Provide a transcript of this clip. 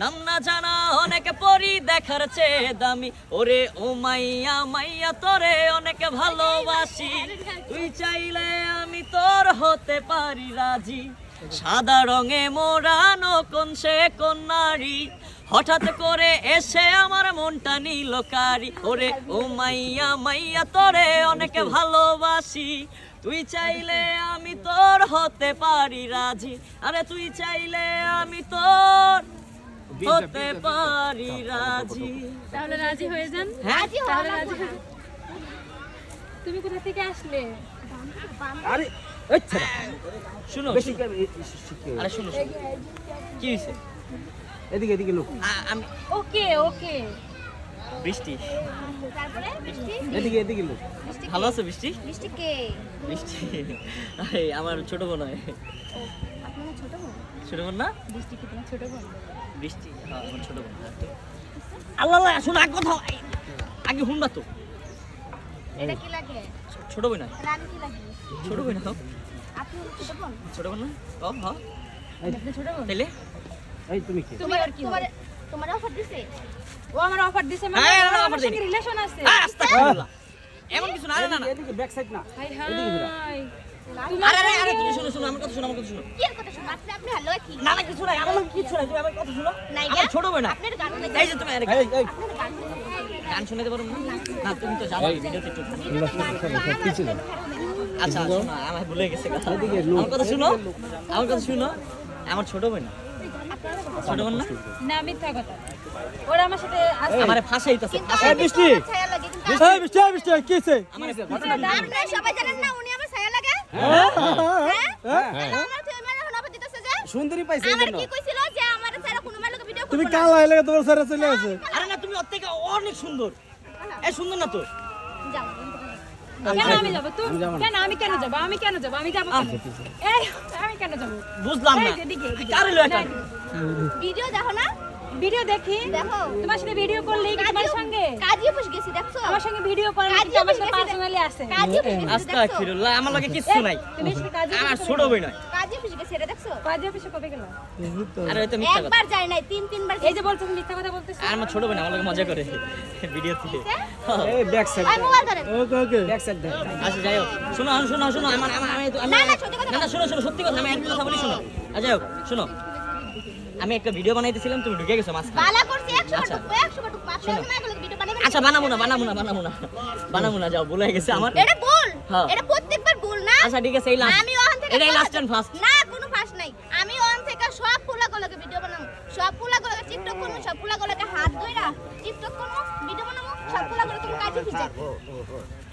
নাম না জানা অনেক পরি দেখার চেয়ে দামি। ওরে ও মাইয়া মাইয়া তোরে অনেক ভালোবাসি। তুই চাইলে আমি তোর হতে পারি রাজি। সাদা রঙে মোড়ানো কোন সে কোন নারী? হঠাৎ করে এসে আমার মনটা নিল কারি। ওরে ও মাইয়া মাইয়া তোরে অনেক ভালোবাসি। তুই চাইলে আমি তোর হতে পারি রাজি। আরে তুই চাইলে আমি তোর হতে পারি রাজি। তাহলে রাজি হয়ে যান? হ্যাঁ? তাহলে রাজি তুমি কোথা থেকে আসলে? আরে আচ্ছা শুনো বেশি আরে শুনো। কি হয়েছে? এদিকে এদিকে লোক। আমি ওকে ওকে। বৃষ্টি। তারপরে? এদিকে এদিকে লোক। ভালো আছে বৃষ্টি? মিষ্টি কে? বৃষ্টি। আমার ছোট বোন হয়। আপনার ছোট বোন? ছোট বোন না? বৃষ্টি কি তোমার ছোট বোন? বৃষ্টি হ্যাঁ আমার ছোট বোন আল্লাহ আল্লাহ শোনো আগে কথা আগে শুনবা তো। এটা কি লাগে? ছোট বোন না? কি লাগি? ছোট বোন না আপনি ছোট বোন? ছোট বোন না? ও হ্যাঁ আপনি ছোট বোন? তাইলে? এই তুমি কি? কি তোমার তোমার অফার দিছে? ও আমার অফার দিছে মানে হ্যাঁ, আমার। রিলেশন আছে। আস্তাগফিরুল্লাহ। এমন কিছু না না না। এদিকে ব্যাক সাইড না। Hi hi. আরে আরে আরে তুমি শুনো শুনো আমার কথা শুনো আমার কথা শুনো। কি কথা শুনো? আপনি আপনি হ্যালো কি? না না কিছু নাই আমার কিছু নাই তুমি আমার কথা শুনো। আমার ছোট না। আপনার গান শুনে এই যে তুমি আরে এই এই। আপনার গান শুনে গান শুনতে পারো না? না তুমি তো জানো ভিডিওতে একটু পিছনে আচ্ছা শোনো আমার ভুলে গেছে কথা। আমার কথা শুনো আমার কথা শুনো। আমার ছোট বোন না? ছোট বোন না? না মিথ্যা কথা। ওরা আমার সাথে আমারে ফাঁসাইতেছে কিন্তু বৃষ্টি। ছায়া লাগে কিন্তু এই বৃষ্টি এই বৃষ্টি কি হইছে আমারে আপনারা সবাই জানেন না উনি আমার ছায়া লাগে? হ্যাঁ। হ্যাঁ? আমার তো মানে এখন অফার দিতেছে যে সুন্দরী পাইছে আমার কি কইছিল যে আমার ছায়া কোনো মালকে ভিডিও তুমি কাল আইলে তোমার স্যার চলে গেছে আরে না তুমি ওর থেকে অনেক সুন্দর। এ সুন্দর না তো। আমি যাব। তুই কেন আমি কেন যাব? আমি কেন যাব? আমি যাব এই আমি কেন যাব? বুঝলাম না। এই যে এদিকে, এদিকে। কারে লয় ভিডিও দেখো না? ভিডিও দেখি। দেখো। তোমার সাথে ভিডিও করলে তোমার সঙ্গে? কাজী অফিস গেছি দেখছ? আমার সঙ্গে ভিডিও করে কাজী নাকি সাথে পার্সোনালি আছে? কাজী অফিস গেছি দেখছ? আস্তাগফিরুল্লাহ আমার লাগে কিছু নাই। তুমি কি কাজ আমার ছোট বোন নয় কাজী অফিস গেছি এটা দেখছ? কাজ অফিসে কবে গেল? আরে ওই মিথ্যা কথা। একবার যাই নাই তিন তিনবার এই যে বলছো মিথ্যা কথা বলতেছো। আর আমার ছোট বোন আমার লাগে মজা করে। ভিডিওতে এই ব্যাক সাইড আমি মোবাইল ধরেন। ওকে ওকে। ব্যাক সাইড দেখ আচ্ছা যাই হোক। শোনো শোনো শোনো আমার আমার আমি আমি না, না, সত্যি কথা না না শোনো শোনো সত্যি কথা আমি একটা কথা বলি শোনো। আচ্ছা যাই হোক শোনো। আমি একটা ভিডিও বানাইতেছিলাম তুমি ঢুকে গেছো মাঝখানে। বালা করছি 100 বার আচ্ছা। টুকু 100 বার টুকু আপনি শোনো। এগুলো ভিডিও বানাবেন আচ্ছা বানাবো না বানাবো না বানাবো না। বানাবো না যাও বলে গেছে আমার। এটা ভুল। হ্যাঁ। এটা প্রত্যেকবার ভুল না? আচ্ছা ঠিক আছে এই লাস্ট আমি ওখান থেকে এটাই লাস্ট এন্ড ফার্স্ট না কোনো ফার্স্ট নাই আমি ওখান থেকে সব ফুলাগুলোকে ভিডিও সব ফুলাগুলোকে টিকটক করব ফুলাগুলোকে হাত ধরে টিকটক করব ভিডিও বানাবো, সব ফুলাগুলো তুমি কাজে